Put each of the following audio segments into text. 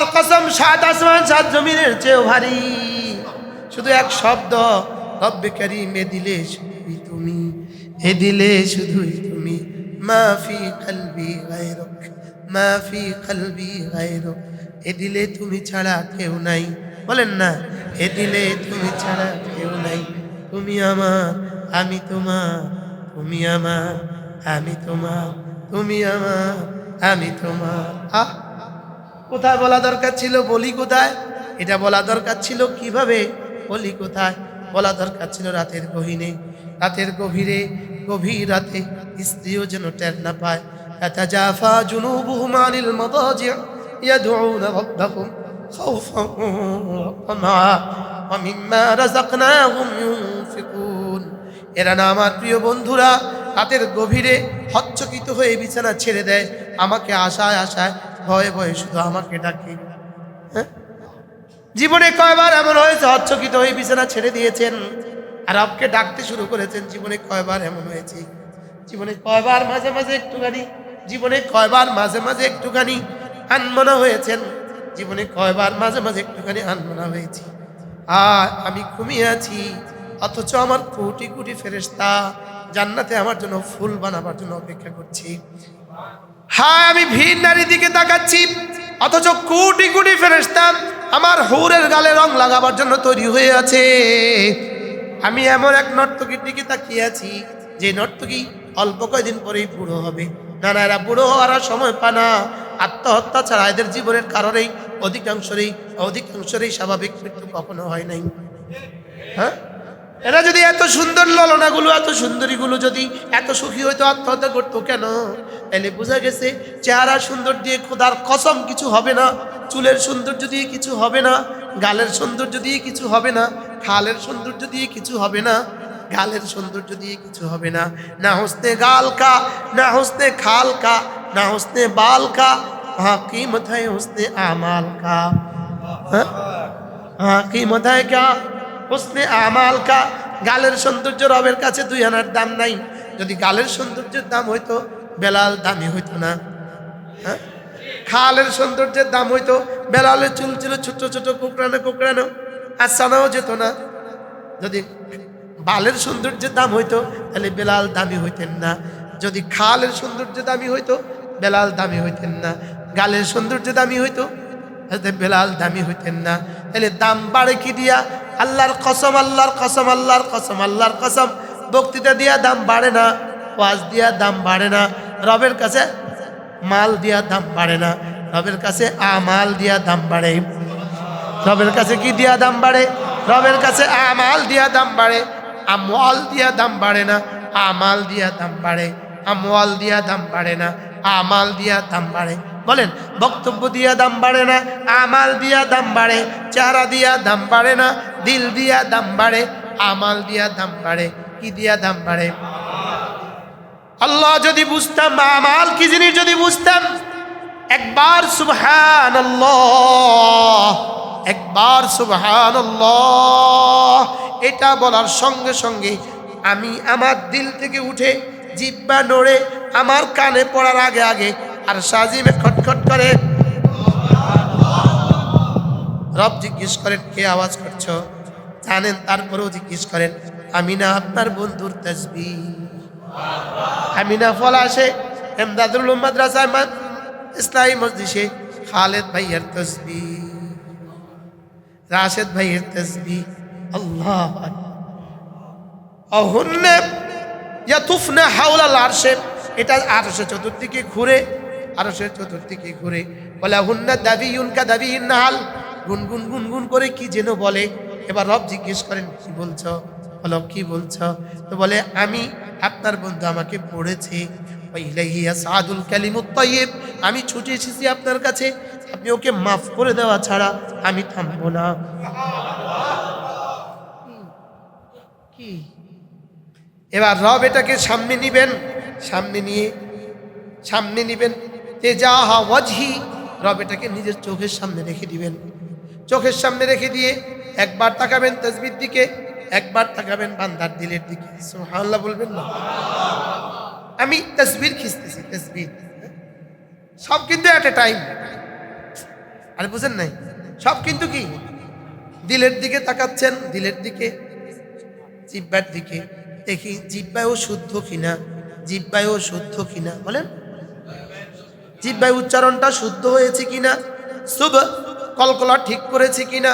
আল্লাহর কসম, সাত আসমান, সাত জমিনের চেয়েও ভারী। শুধু এক শব্দ, রব্বে কারিম, এ দিলে শুধুই তুমি, এ দিলে শুধুই তুমি। মাফি কলবি গায়রক মাফি কলবি গায়রক, এ দিলে তুমি ছাড়া কেউ নাই। বলেন না, এ দিলে তুমি ছাড়া কেউ নাই। তুমি আমার, আমি তোমার, তুমি আমার, আমি তোমার, তুমি আমার, আমি তোমার। আহ! কোথায় বলা দরকার ছিল বলি কোথায়? এটা বলা দরকার ছিল কীভাবে? বলি কোথায়? বলা দরকার ছিল রাতের গহীনে। রাতের গভীরে, গভীর রাতে স্ত্রীও যেন টের না পায়। তাতাজাফা জাফা জুনু মাদাজি' ইয়াদউনা রাব্বাহুম খাওফান ওয়া তামআ ওয়া মিম্মা রাযাকনাহুম ইউনফিকুন। এরা না আমার প্রিয় বন্ধুরা, রাতের গভীরে হচ্চকিত হয়ে বিছানা ছেড়ে দেয়। আমাকে আশায় আশায় ভয়ে ভয়ে শুধু আমাকে ডাকে। হ্যাঁ? জীবনে কয়বার এমন হয়েছে হচ্চকিত হয়ে বিছানা ছেড়ে দিয়েছেন আর আপকে ডাকতে শুরু করেছেন, জীবনে কয়বার এমন হয়েছে? জীবনে কয়বার মাঝে মাঝে একটুখানি, জীবনে কয়বার মাঝে মাঝে একটুখানি আনমনা হয়েছেন, জীবনে কয়বার মাঝে মাঝে একটুখানি আনমনা হয়েছি। আর আমি ঘুমিয়ে আছি, অথচ আমার কোটি কোটি ফেরেস্তা জান্নাতে আমার জন্য ফুল বানাবার জন্য অপেক্ষা করছি। হ্যাঁ আমি ভিন নারী দিকে তাকাচ্ছি, অথচ কুটি কোটি ফেরেস্তা আমার হৌরের গালে রং লাগাবার জন্য তৈরি হয়ে আছে। আমি এমন এক নর্তকীর দিকে তাকিয়ে আছি, যে নর্তকী অল্প কয়দিন পরেই বুড়ো হবে। না না, এরা বুড়ো হওয়ার সময় পায় না। আত্মহত্যা ছাড়া এদের জীবনের কারণেই, অধিকাংশরই অধিকাংশরই স্বাভাবিক মৃত্যু কখনো হয় নাই। হ্যাঁ? এরা যদি এত সুন্দর ললনাগুলো, এত সুন্দরীগুলো যদি এত সুখী হইতো, আত্মহত্যা করতো কেন? তাহলে বোঝা গেছে, চেহারা সুন্দর দিয়ে খোদার কসম কিছু হবে না, চুলের সৌন্দর্য দিয়ে কিছু হবে না, গালের সৌন্দর্য দিয়ে কিছু হবে না, খালের সৌন্দর্য দিয়ে কিছু হবে না, গালের সৌন্দর্য দিয়ে কিছু হবে না। না হসতে গাল কা, না হসতে খাল কা, না হসতে বাল কা হ্যাঁ কি মাথায় হসতে আমাল কা। হ্যাঁ? হাঁকি মাথায় কা? হোসনে আমালকা গালের সৌন্দর্য রবের কাছে দুই আনার দাম নাই। যদি গালের সৌন্দর্যের দাম হইতো, বেলাল দামি হইতো না। হ্যাঁ? খালের সৌন্দর্যের দাম হইতো বেলালের চুল ছিল ছোট ছোট কুকরানো কুকরানো সানাও যেত না। যদি বালের সৌন্দর্যের দাম হইতো, তাহলে বেলাল দামি হইতেন না। যদি খালের সৌন্দর্য দামি হইতো, বেলাল দামি হইতেন না। গালের সৌন্দর্য দামি হইতো বেলাল দামি হইতেন না। তাহলে দাম বাড়ে কি দিয়া? আল্লাহর কসম আল্লাহর কসম আল্লাহর কসম আল্লাহর কসম বক্তৃতা দিয়া দাম বাড়ে না ওয়াজ দিয়া দাম বাড়ে না রবের কাছে মাল দিয়া দাম বাড়ে না রবের কাছে আমাল দিয়া দাম বাড়ে রবের কাছে কি দিয়া দাম বাড়ে রবের কাছে আমাল দিয়া দাম বাড়ে আমল দিয়া দাম বাড়ে না আমাল দিয়া দাম বাড়ে আমল দিয়া দাম বাড়ে না আমাল দিয়া দাম বাড়ে বলেন, বক্তব্য দিয়া দাম বাড়ে না, আমাল দিয়া দাম বাড়ে চেহারা দিয়া দাম বাড়ে না, দিল দিয়া দাম বাড়ে, আমাল দিয়া দাম বাড়ে, কি দিয়া দাম বাড়ে? আল্লাহ যদি বুঝতাম আমাল কি জিনিস যদি বুঝতাম, একবার সুবহান একবার সুবহান এটা বলার সঙ্গে সঙ্গে আমি আমার দিল থেকে উঠে জিব্বা নড়ে আমার কানে পড়ার আগে আগে আর সাজিমে খটখট করে। রব জিজ্ঞেস করেন, কে আওয়াজ করছ? জানেন, তারপরেও জিজ্ঞেস করেন আমি না আপনার বন্ধুর তসবি আমি না ফল আসে এমদাদুল মাদ্রাসা ইসলামী মসজিদে খালেদ ভাইয়ের তসবি রাশেদ ভাইয়ের তসবি আল্লাহ অহুন্নে ইয়াতুফনা হাওলাল আরশে, এটা আরশে চতুর্দিকে ঘুরে আরশের চতুর্দিকে ঘুরে। বলে হুন্না দাবি ইউনকা দাবি নাল। গুনগুন গুনগুন করে কি যেন বলে। এবার রব জিজ্ঞেস করেন, কি বলছ? বলো, কি বলছ? তো বলে, আমি, আপনার বন্ধু আমাকে পড়েছে। সাদুল তাইয়্যিব আমি ছুটে এসেছি আপনার কাছে। আপনি ওকে মাফ করে দেওয়া ছাড়া আমি থামবো না। কি? এবার রব এটাকে সামনে নিবেন। সামনে নিয়ে, সামনে নিবেন। তেজাহা ওয়াজহি, রব এটাকে নিজের চোখের সামনে রেখে দিবেন। চোখের সামনে রেখে দিয়ে একবার তাকাবেন তসবির দিকে, একবার তাকাবেন বান্দার দিলের দিকে। সুবহানাল্লাহ বলবেন না? আমি তসবির খিঁচতেছি তসবির সব কিন্তু এট এ টাইম আরে বুঝেন নাই? সব কিন্তু কি? দিলের দিকে তাকাচ্ছেন, দিলের দিকে, জিব্বার দিকে। দেখি, জিব্বায়ও শুদ্ধ কিনা? জিব্বায়ও শুদ্ধ কিনা? বলেন। জিব্বায় উচ্চারণটা শুদ্ধ হয়েছে কিনা? শুভ, কলকলা ঠিক করেছে কিনা?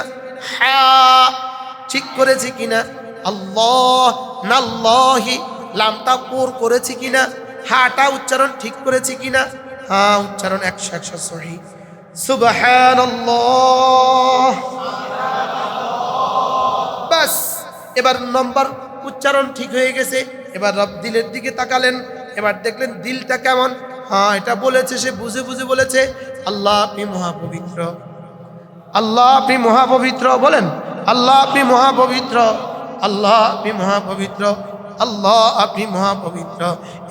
হ্যাঁ ঠিক করেছে কিনা? আল্লাহ, নাল্লাহি, লামটা কোর করেছে কিনা? হাটা উচ্চারণ ঠিক করেছে কিনা? হ্যাঁ উচ্চারণ একশো একশো সহি। বাস, এবার নম্বর, উচ্চারণ ঠিক হয়ে গেছে। এবার রব দিলের দিকে তাকালেন। এবার দেখলেন দিলটা কেমন? হ্যাঁ এটা বলেছে, সে বুঝে বুঝে বলেছে, আল্লাহ আপনি মহাপবিত্র। আল্লাহ আপনি মহাপবিত্র বলেন, আল্লাহ আপনি মহাপবিত্র। আল্লাহ আপনি মহাপবিত্র, আল্লাহ আপনি মহাপবিত্র।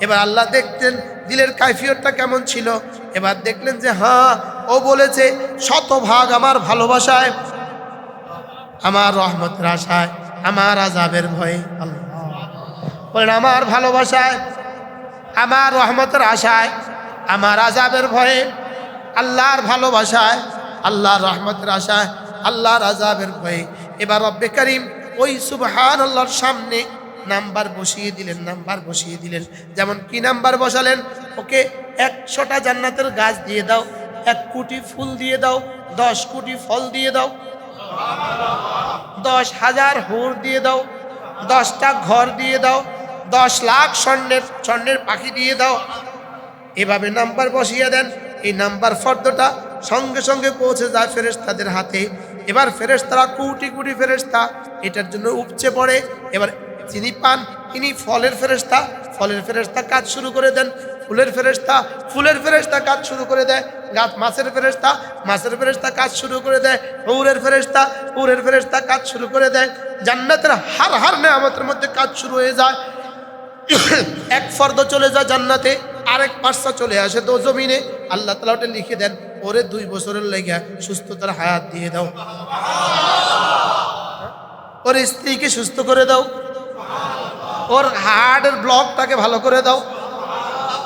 এবার আল্লাহ দেখতেন দিলের কাইফিয়তটা কেমন ছিল। এবার দেখলেন যে হ্যাঁ ও বলেছে, শতভাগ আমার ভালোবাসায়, আমার রহমতের আশায়, আমার আজাবের ভয়ে। আল্লাহ। বলেন, আমার ভালোবাসায় আমার রহমতের আশায়, আমার আজাবের ভয়ে, আল্লাহর ভালোবাসায়, আল্লাহর রহমতের আশায়, আল্লাহর আজাবের ভয়ে এবার রব্বে করিম ওই সুবহান আল্লাহর সামনে নাম্বার বসিয়ে দিলেন, নাম্বার বসিয়ে দিলেন। যেমন কি নাম্বার বসালেন? ওকে একশোটা জান্নাতের গাছ দিয়ে দাও, এক কোটি ফুল দিয়ে দাও, দশ কোটি ফল দিয়ে দাও, দশ হাজার হুর দিয়ে দাও, দশটা ঘর দিয়ে দাও দশ লাখ স্বর্ণের স্বর্ণের পাখি দিয়ে দাও। এভাবে নাম্বার বসিয়ে দেন। এই নাম্বার ফর্দটা সঙ্গে সঙ্গে পৌঁছে যায় ফেরেশতাদের হাতে। এবার ফেরেশতারা কুটি কুটি ফেরেশতা, এটার জন্য উপচে পড়ে। এবার যিনি পান, তিনি ফলের ফেরেশতা। ফলের ফেরেশতা কাজ শুরু করে দেন। ফুলের ফেরেশতা ফুলের ফেরেশতা কাজ শুরু করে দেয়। গাছ মাছের ফেরেশতা মাছের ফেরেশতা কাজ শুরু করে দেয়। উরের ফেরেশতা উরের ফেরেশতা কাজ শুরু করে দেয়। জান্নাতের হার হার নেয়ামতের মধ্যে কাজ শুরু হয়ে যায়। এক ফর্দ চলে যায় জান্নাতে, আরেক পার্সা চলে আসে তো জমিনে। আল্লাহ তালা ওটা লিখে দেন ওরে দুই বছরের লেগে সুস্থতার হায়াত দিয়ে দাও। ওর স্ত্রীকে সুস্থ করে দাও। ওর হার্টের ব্লকটাকে ভালো করে দাও।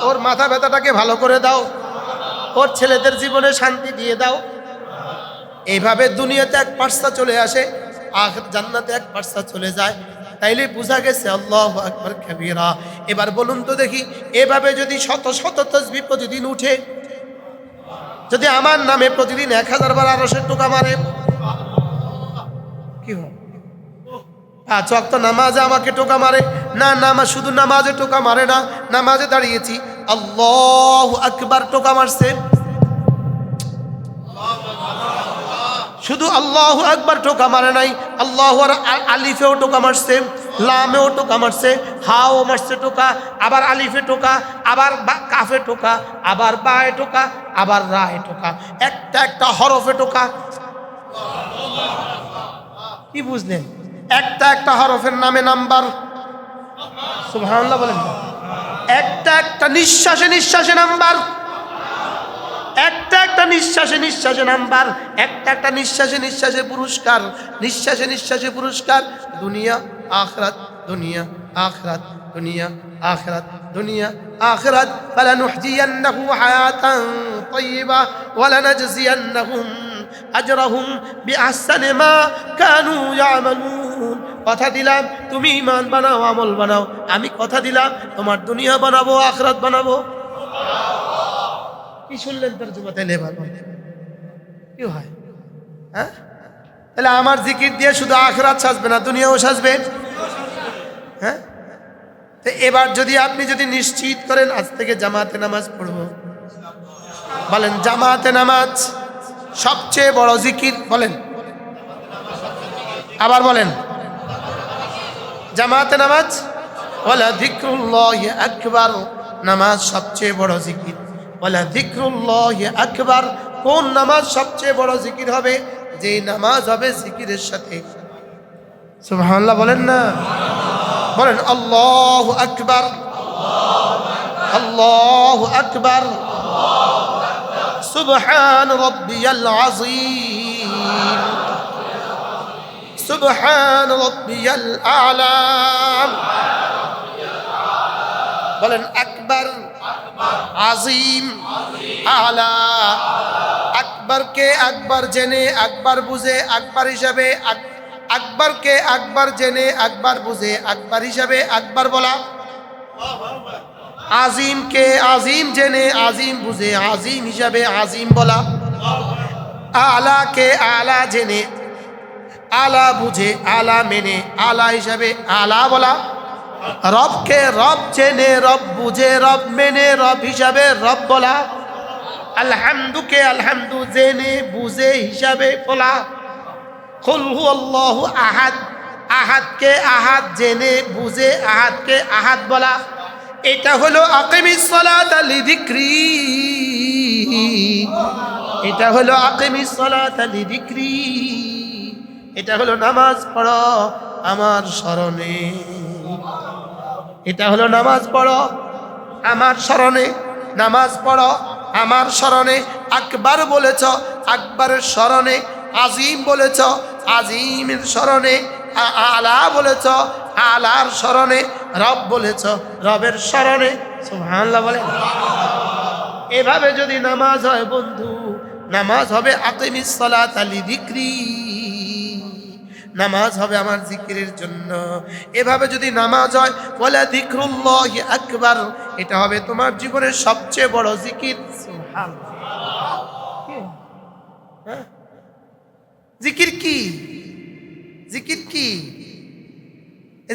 ওর মাথা ব্যথাটাকে ভালো করে দাও। ওর ছেলেদের জীবনে শান্তি দিয়ে দাও। এইভাবে দুনিয়াতে এক পার্সা চলে আসে, আখ, জান্নাতে এক পার্সা চলে যায়। তাইলে বোঝা গেছে আল্লাহ আকবর খাবিরা। এবার বলুন তো দেখি, এভাবে যদি শত শত তসবি প্রতিদিন উঠে, যদি আমার নামে প্রতিদিন এক হাজার বার আরশের টোকা মারে, কি হয় পাঁচ ওয়াক্ত নামাজে আমাকে টোকা মারে? না নামাজ শুধু নামাজে টোকা মারে না, নামাজে দাঁড়িয়েছি। আল্লাহ আকবার টোকা মারছে। শুধু আল্লাহ একবার টোকা মারে নাই, আল্লাহ আলিফেও টোকা মারছে, লামেও টোকা মারছে, হাও মারছে টোকা, আবার আলিফে টোকা, আবার কাফে টোকা, আবার বায়ে টোকা, আবার রায় টোকা, একটা একটা হরফে টোকা। কি বুঝলেন? একটা একটা হরফের নামে নাম্বার। সুবহানাল্লাহ বলেন। একটা একটা নিঃশ্বাসে নিঃশ্বাসে নাম্বার। একটা একটা নিঃশ্বাসে নিঃশ্বাসে নাম্বার একটা একটা নিঃশ্বাসে নিঃশ্বাসে পুরস্কার নিঃশ্বাসে নিঃশ্বাসে পুরস্কার দুনিয়া আখরাত দুনিয়া আখরাত দুনিয়া আখরাত দুনিয়া আখরাত فلنحيينه حياة طيبة ولنجزينهم أجرهم بأحسن ما كانوا يعملون কথা দিলাম তুমি ইমান বানাও আমল বানাও আমি কথা দিলাম তোমার দুনিয়া বানাবো আখরাত বানাবো কি শুনলেন তার তাহলে এবার কি হয়? হ্যাঁ? তাহলে আমার জিকির দিয়ে শুধু আখরাত সাজবে না, দুনিয়াও সাজবে? হ্যাঁ? তো এবার যদি আপনি যদি নিশ্চিত করেন, আজ থেকে জামাতে নামাজ পড়ব। বলেন, জামাতে নামাজ সবচেয়ে বড় জিকির বলেন। আবার বলেন, জামাতে নামাজ? ওলা যিকরুল্লাহ আকবার। নামাজ সবচেয়ে বড় জিকির। ওলা যিকরুল্লাহ আকবার। কোন নামাজ সবচেয়ে বড় জিকির হবে? যে নামাজ হবে জিকিরের সাথে। সুবহানাল্লাহ বলেন না? বলেন, আল্লাহু আকবার। আল্লাহু আকবার। সুবহান রাব্বিয়াল আযীম। সুবহান রাব্বিয়াল বলেন, আকবার। আজিম আলা। আকবরকে আকবর জেনে আকবর বুঝে আকবর হিসাবে আকবরকে আকবর জেনে আকবর বুঝে আকবর হিসাবে আকবর বলা। আজিমকে আজিম জেনে আজিম বুঝে আজিম হিসাবে আজিম বলা। আলাকে আলা জেনে, আলা বুঝে, আলা মেনে, আলা হিসাবে আলা বলা। রবকে রব জেনে রব বুঝে, রব মেনে, রব হিসাবে রব বলা। আলহামদুকে আলহামদু জেনে, বুঝে হিসাবে বলা। কুল হু আল্লাহ আহাদ, আহাদকে আহাদ জেনে, বুঝে আহাদকে আহাদ বলা। এটা হলো আকিমিস সালাত আলি যিকরি এটা হলো আকিমিস সালাত আলি যিকরি এটা হলো নামাজ পড়ো আমার স্মরণে। এটা হলো নামাজ পড়ো, আমার স্মরণে, নামাজ পড়ো, আমার স্মরণে, আকবার বলেছ, আকবরের স্মরণে, আজিম বলেছ, আজিমের স্মরণে আলা বলেছ, আলার স্মরণে, রব বলেছ, রবের স্মরণে, সুবহানাল্লাহ বলে। এভাবে যদি নামাজ হয় বন্ধু, নামাজ হবে আকিমিস সালাত আলি যিকরি নামাজ হবে আমার জিকিরের জন্য। এভাবে যদি নামাজ হয়, বলে যিকরুল্লাহ আকবার, এটা হবে তোমার জীবনের সবচেয়ে বড় জিকির। হ্যাঁ? জিকির কি? জিকির কি?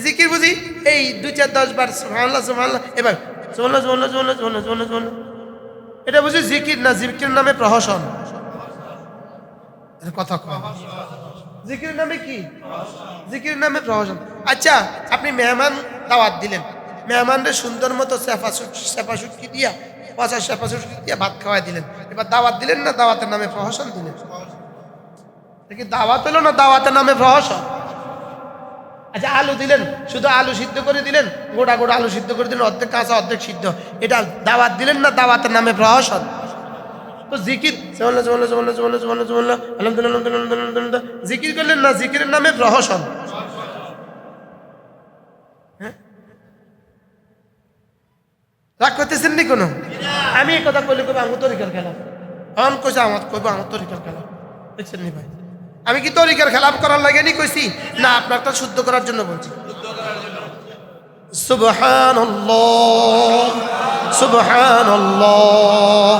জিকির বুঝি? এই দু চার দশ বার, সুবহানাল্লাহ সুবহানাল্লাহ, এবার, সুবহানাল্লাহ সুবহানাল্লাহ সুবহানাল্লাহ সুবহানাল্লাহ সুবহানাল্লাহ সুবহানাল্লাহ। এটা বুঝি জিকির না জিকির নামে প্রহসন? কথা কম জিকির নামে কি? জিকির নামে প্রহসন আচ্ছা আপনি মেহমান দাওয়াত দিলেন। মেহমানরে সুন্দর মতো সেফা সুটকি দিয়া, পচা সেফা সুটকি দিয়া ভাত খাওয়াই দিলেন। এবার দাওয়াত দিলেন না দাওয়াতের নামে প্রহসন দিলেন? কি দাওয়াত হলো না দাওয়াতের নামে প্রহসন? আচ্ছা আলু দিলেন, শুধু আলু সিদ্ধ করে দিলেন? গোটা গোটা আলু সিদ্ধ করে দিলেন, অর্ধেক কাঁচা, অর্ধেক সিদ্ধ। এটা দাওয়াত দিলেন না দাওয়াতের নামে প্রহসন? তো জিকির। জিকির করলেন না জিকিরের নামে রহস্য। হ্যাঁ? রাগ করতেছেন নি কোনো? আমি এই কথা বললে কবে আমার তরিকার খেলাম আমার কইছে আমার কবে আমার তরিকার খেলাম দেখছেন নি ভাই? আমি কি তরিকার খেলাপ করার লাগে নি কইছি? না আপনার তো শুদ্ধ করার জন্য বলছি। সুবহানাল্লাহ সুবহানাল্লাহ।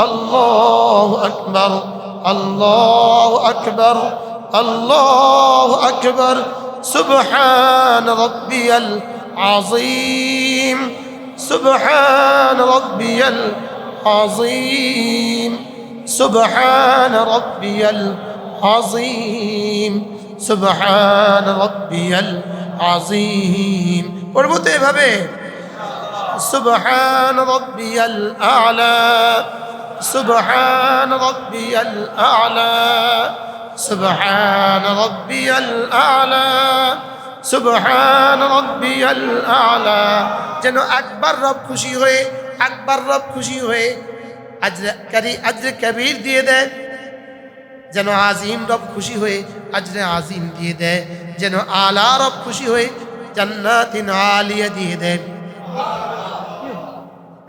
الله أكبر الله أكبر الله أكبر سبحان ربي العظيم سبحان ربي العظيم سبحان ربي العظيم سبحان ربي العظيم পড়বো তো এভাবে سبحان ربي الأعلى سبحان ربي الأعلى سبحان ربي الأعلى سبحان ربي الأعلى যেন একবার রব খুশি হয়ে একবার রব খুশি হয়ে আজরে কারি আজরে কবির দিয়ে দেয় যেন আজিম রব খুশি হয়ে আজরে আজিম দিয়ে দেয় যেন আলা রব খুশি হয়ে জান্নাতিন আলিয়া দিয়ে দেয়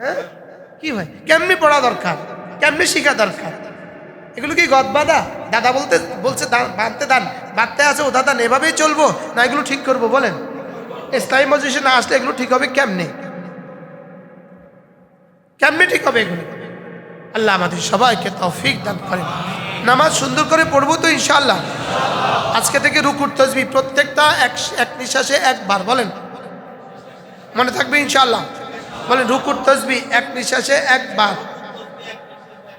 হ্যাঁ? কি ভাই কেমনি পড়া দরকার কেমনি শিখা দরকার? এগুলো কি গদ বাঁধা দাদা বলতে, বলছে বাঁধতে দান। বাঁধতে আছে ও দাদা, এভাবেই চলবো না এগুলো ঠিক করব বলেন? ইসলামী মজলিসে না আসলে এগুলো ঠিক হবে কেমনে? কেমনে ঠিক হবে এগুলো? আল্লাহ আমাদের সবাইকে তৌফিক দান করেন। নামাজ সুন্দর করে পড়ব তো ইনশাল্লাহ আজকে থেকে রুকুর তসবি প্রত্যেকটা এক এক নিঃশ্বাসে একবার, বলেন? মনে থাকবে ইনশাল্লাহ বলেন, রুকুর তসবি এক নিঃশ্বাসে একবার।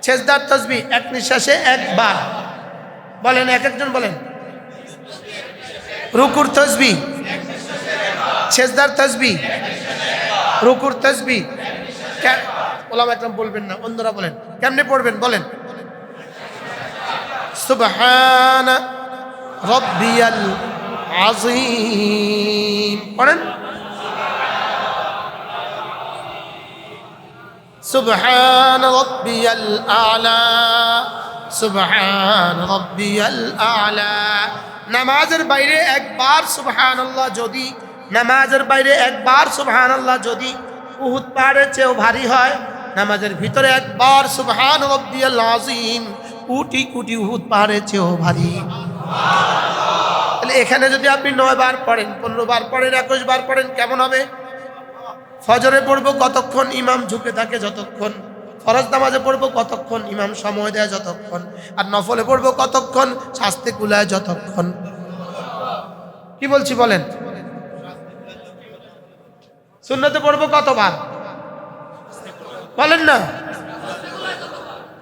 ছেজদার তসবি, এক নিঃশ্বাসে একবার। বলেন, এক একজন বলেন। রুকুর তসবি ছেজদার তসবি, রুকুর তসবি। ওলাম একদম বলবেন না, অন্যরা বলেন। কেমনে পড়বেন? বলেন। সুবহান রব্বিয়াল আজিম পড়েন। সুবহান রব্বিয়াল আলা, সুবহান রব্বিয়াল আলা। নামাজের বাইরে একবার সুবহানাল্লাহ যদি, নামাজের বাইরে একবার সুবহানাল্লাহ যদি উহুদ পাহাড়ের চেয়েও ভারী হয়, নামাজের ভিতরে একবার সুবহান রব্বিয়াল আজিম কুটি কুটি উহুদ পাহাড়ের চেয়েও ভারী। তাহলে এখানে যদি আপনি নয় বার পড়েন, পনেরো বার পড়েন, একুশ বার পড়েন, কেমন হবে? ফজরে পড়ব কতক্ষণ, ইমাম ঝুঁকে থাকে যতক্ষণ। ফরজ নামাজে পড়ব কতক্ষণ, ইমাম সময় দেয় যতক্ষণ। আর নফলে পড়ব কতক্ষণ, শাস্তি কুলায় যতক্ষণ। কি বলছি বলেন? শূন্যতে পড়ব কতবার? বলেন না।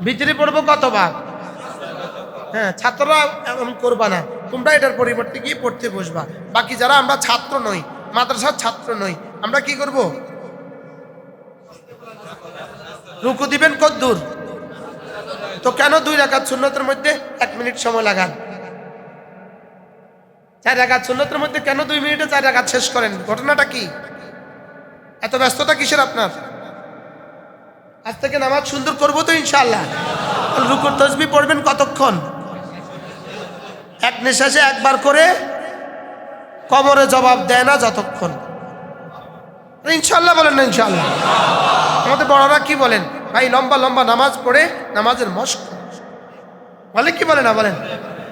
ভিতরে পড়ব কতবার? হ্যাঁ ছাত্ররা এমন করবা না। তোমরা এটার পরিবর্তে গিয়ে পড়তে বসবা। বাকি যারা আমরা ছাত্র নই, মাদ্রাসার ছাত্র নই, আমরা কি করব? রুকু দিবেন কত দূর তো কেন দুই রাকাত শূন্যতের মধ্যে এক মিনিট সময় লাগান? চার রাকাত শূন্যতের মধ্যে কেন দুই মিনিটে চার রাকাত শেষ করেন? ঘটনাটা কি? এত ব্যস্ততা কিসের আপনার? আজ থেকে নামাজ সুন্দর করব তো ইনশাল্লাহ রুকুর তসবি পড়বেন কতক্ষণ? এক নিঃশ্বাসে একবার করে কবরে জবাব দেয় না যতক্ষণ। ইনশাল্লাহ বলেন না ইনশাল্লাহ আমাদের বড়রা কি বলেন? ভাই, লম্বা লম্বা নামাজ পড়ে নামাজের মস্ক বলে কি বলে না বলেন?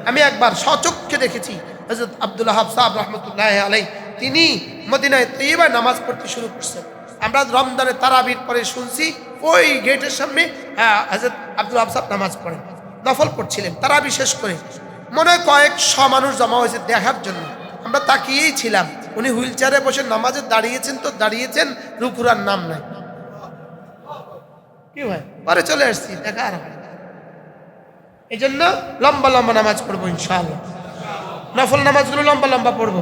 আমি একবার সচক্ষে দেখেছি হজরত আব্দুল্লাহ সাহেব রহমতুল্লাহ আলাই তিনি মদিনায় তৈবার নামাজ পড়তে শুরু করছেন। আমরা রমজানে তারাবির পরে শুনছি, ওই গেটের সামনে হ্যাঁ হজরত আব্দুল সাহেব নামাজ পড়েন, নফল পড়ছিলেন তারা বিশেষ করে। মনে হয় কয়েক শ মানুষ জমা হয়েছে দেখার জন্য। আমরা তাকিয়েই ছিলাম। উনি হুইল চেয়ারে বসে নামাজে দাঁড়িয়েছেন তো দাঁড়িয়েছেন, রুকুরার নাম নাই। কি ভাই পরে চলে আসছি। দেখা আর হয় এই জন্য লম্বা লম্বা নামাজ পড়ব ইনশাআল্লাহ। নফল নামাজগুলো লম্বা লম্বা পড়ব।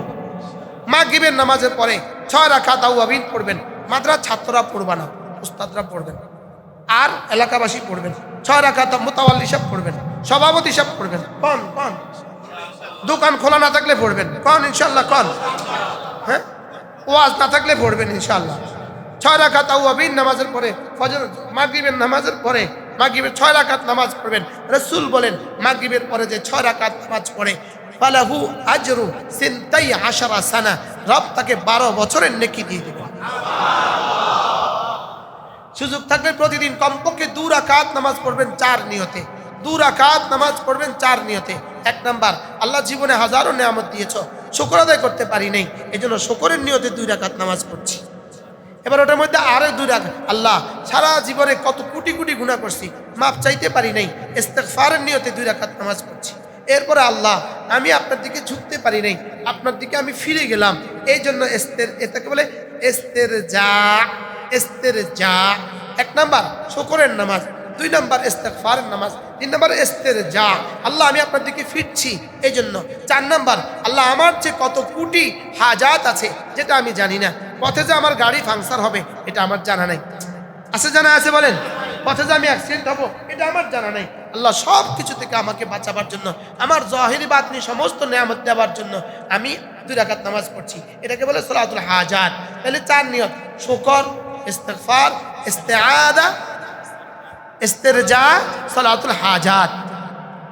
মাগরিবের নামাজের পরে ছয় রাখা তাও পড়বেন। মাদ্রাস ছাত্ররা পড়বা না উস্তাদরা পড়বেন। আর এলাকাবাসী পড়বেন। ছয় রাখা মোতাওয়াল্লি সব পড়বেন সভাপতি সব পড়বেন। কন কন? দোকান খোলা না থাকলে পড়বেন। কন ইনশাল্লাহ কন? হ্যাঁ? ওয়াজ না থাকলে পড়বেন ইনশাল্লাহ ছয় রাখাত তাও নামাজের পরে, ফজর মাগরিবের নামাজের পরে, মাগরিবের ছয় রাকাত নামাজ পড়বেন। রসুল বলেন, মাগরিবের পরে যে ছয় রাকাত নামাজ পড়ে, ফালাহু আজরু সিনতাই আশারা সানা, রব তাকে বারো বছরের নেকি দিয়ে দেবে। সুযোগ থাকলে প্রতিদিন কমপক্ষে দু রাকাত নামাজ পড়বেন চার নিয়তে। দু রাকাত নামাজ পড়বেন চার নিয়তে। এক নাম্বার, আল্লাহ জীবনে হাজারো নিয়ামত দিয়েছ, শুকর আদায় করতে পারি নাই এই জন্য শুকরের নিয়তে দুই রাকাত নামাজ পড়ছি। এবার ওটার মধ্যে আরও দুই রাখ আল্লাহ, সারা জীবনে কত কোটি কোটি গুণা করছি মাপ চাইতে পারি নাই ইস্তেকফারের নিয়তে দুই রাখাত নামাজ পড়ছি। এরপরে আল্লাহ, আমি আপনার দিকে ঝুঁকতে পারি নাই, আপনার দিকে আমি ফিরে গেলাম। এই জন্য এস্তের এটাকে বলে এস্তের যা এস্তের যা এক নাম্বার, শকরের নামাজ। দুই নাম্বার ইস্তেগফারের নামাজ, তিন নম্বর এস্তের যা আল্লাহ, আমি আপনার দিকে ফিরছি। এই জন্য চার নম্বর, আল্লাহ, আমার যে কত কোটি হাজাত আছে যেটা আমি জানি না। পথে যে আমার গাড়ি ফাংশন হবে, এটা আমার জানা নাই। আছে জানা আছে বলেন? পথে যে আমি অ্যাক্সিডেন্ট হব, এটা আমার জানা নাই। আল্লাহ সব কিছু থেকে আমাকে বাঁচাবার জন্য, আমার জহিরি বাতনি সমস্ত নিয়ামত দেওয়ার জন্য আমি দুই রাকাত নামাজ পড়ছি। এটাকে বলে সলাতুল হাজাত। তাহলে চার নিয়ত, শুকর, ইস্তেগফার, ইস্তেআদা ইস্তেরজা সলাতুল হাজাত।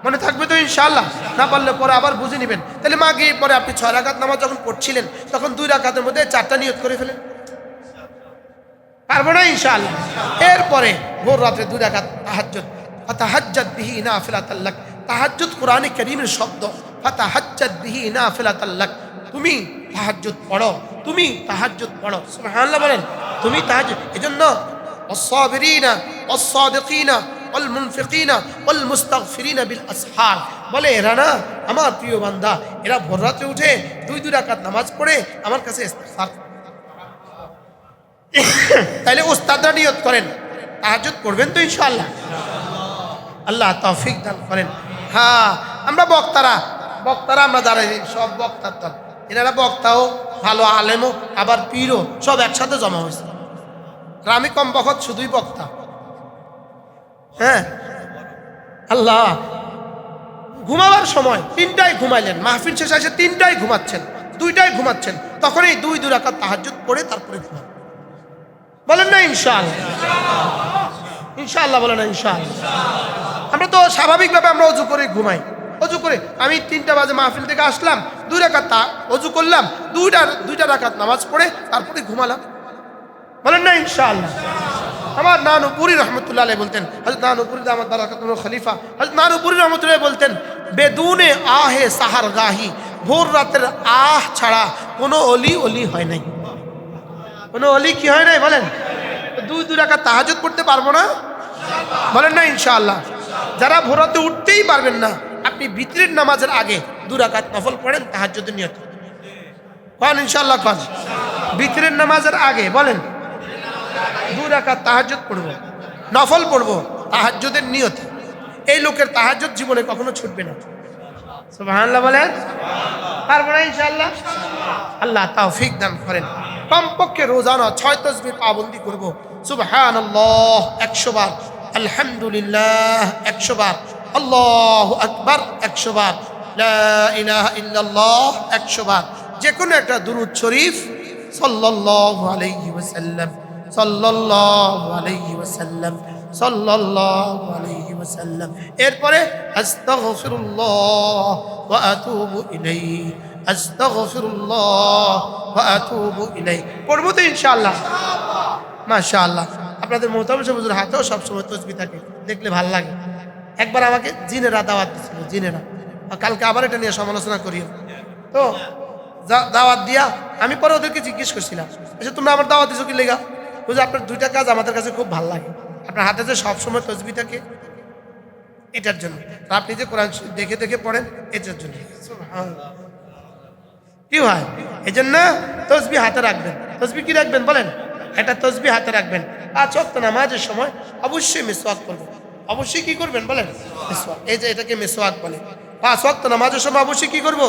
মনে থাকবে তো ইনশাল্লাহ না পারলে পরে আবার বুঝে নেবেন। তাহলে মা গিয়ে পরে আপনি ছয় রাকাত নামাজ যখন পড়ছিলেন, তখন দুই রাকাতের মধ্যে চারটা নিয়ত করে ফেলেন। পারব না ইনশাআল্লাহ? এরপরে ভোর রাত্রে দুই রাকাত তাহাজ্জুদ। ফাতাহাজ্জাদ বিহি নাফিলাতাল্লাক তাহাজ্জুদ কোরআনে কারীমের শব্দ। ফাতাহাজ্জাদ বিহি নাফিলাতাল্লাক তুমি তাহাজ্জুদ পড়ো। তুমি তাহাজ্জুদ পড়ো। সুবহানাল্লাহ বলেন। তুমি তাহাজ্জুদ। এজন্য الصابرين والصادقين ওয়াল মুনফিকিনা ওয়াল মুস্তাগফিরিনা বিল আসহার বলে এরা না আমার প্রিয় বান্দা এরা ভোর রাতে উঠে দুই দুই রাকাত নামাজ পড়ে আমার কাছে ইস্তেগফার করে। তাইলে ওস্তাদরা নিয়ত করেন তাহাজ্জুদ পড়বেন তো ইনশাআল্লাহ আল্লাহ তৌফিক দান করেন হ্যাঁ আমরা বক্তারা বক্তারা আমরা দাঁড়াই সব বক্তার দল এনারা বক্তাও ভালো আলেমও আবার পীরও সব একসাথে জমা হয়েছে আমি কম বখত শুধুই বক্তা। হ্যাঁ? আল্লাহ। ঘুমাবার সময় তিনটায় ঘুমাইলেন, মাহফিল শেষে এসে তিনটায় ঘুমাচ্ছেন, দুইটায় ঘুমাচ্ছেন তখন এই দুই রাকাত তাহাজ্জুদ পড়ে তারপরে ঘুমান। বলেন না ইনশাআল্লাহ। ইনশাআল্লাহ বলেন না ইনশাআল্লাহ। আমরা তো স্বাভাবিকভাবে আমরা অজু করে ঘুমাই। অজু করে আমি তিনটা বাজে মাহফিল থেকে আসলাম, দুই রাকাত তা অজু করলাম দুইটা দুইটা রাকাত নামাজ পড়ে তারপরে ঘুমালাম। বলেন না, ইনশাআল্লাহ। আমার নানুপুরি রহমতুল্লাহ বলতেন হজরত নানুপুরি আমার দ্বারা খলিফা। হজরত নানুপুরি রহমতুল্লাহ বলতেন, বেদুনে আহে সাহার গাহি, ভোর রাতের আহ ছাড়া কোনো অলি অলি হয় নাই। কোনো অলি কি হয় নাই, বলেন? দুই দু রাখা তাহাজত পড়তে পারব না? বলেন না, ইনশাআল্লাহ। যারা ভোরাতে উঠতেই পারবেন না, আপনি বিতরের নামাজের আগে দু রাকাত নফল পড়েন তাহাজ্জুদের নিয়ত কন ইনশাআল্লাহ কন? বিতরের নামাজের আগে, বলেন। দু রাকাত তাহাজ্জুদ পড়ব নফল পড়ব তাহাজ্জুদের নিয়ত। এই লোকের তাহাজ্জুদ জীবনে কখনো ছুটবে না। সুবহানাল্লাহ বলেন? পারব না ইনশাআল্লাহ? আল্লাহ তাওফিক দান করেন। কমপক্ষে রোজানা ছয় তসবির পাবন্দি করব। সুবহান আল্লাহ একশো বার। আলহামদুলিল্লাহ একশো বার। আল্লাহ আকবার একশো বার। ইল্লাল্লাহ একশো বার। যে কোনো একটা দুরুদ শরীফ সাল্লাল্লাহু আলাইহি ওয়াসাল্লাম। সাল্লাল্লাহু আলাইহি ওয়াসাল্লাম, সাল্লাল্লাহু আলাইহি ওয়াসাল্লাম। এরপরে, আস্তাগফিরুল্লাহ ওয়া আতুবু ইলাইহি, আস্তাগফিরুল্লাহ ওয়া আতুবু ইলাইহি। পড়ব তো ইনশাআল্লাহ। মাশাআল্লাহ। আপনাদের মোহতাম সবুজের হাতেও সবসময় তসবি থাকে, দেখলে ভালো লাগে। একবার আমাকে জিনেরা দাওয়াত দিচ্ছিল জিনেরা। কালকে আবার এটা নিয়ে সমালোচনা করিও। তো দাওয়াত দিয়া, আমি পরে ওদেরকে জিজ্ঞেস করছিলাম আচ্ছা তোমরা আমার দাওয়াত দিছো কি লেগা? বুঝে আপনার দুইটা কাজ আমাদের কাছে খুব ভালো লাগে। আপনার হাতে যে সবসময় তসবি থাকে, এটার জন্য। আপনি যে কোরআন দেখে দেখে পড়েন, এটার জন্য। কি হয়? এই জন্য তসবি হাতে রাখবেন। তসবি কি রাখবেন বলেন? একটা তসবি হাতে রাখবেন। পাঁচ ওয়াক্ত নামাজের সময় অবশ্যই মেসোয়াক করবেন। অবশ্যই কি করবেন বলেন? এই যে এটাকে মেসোয়াক বলে। পাঁচ ওয়াক্ত নামাজের সময় অবশ্যই কি করব?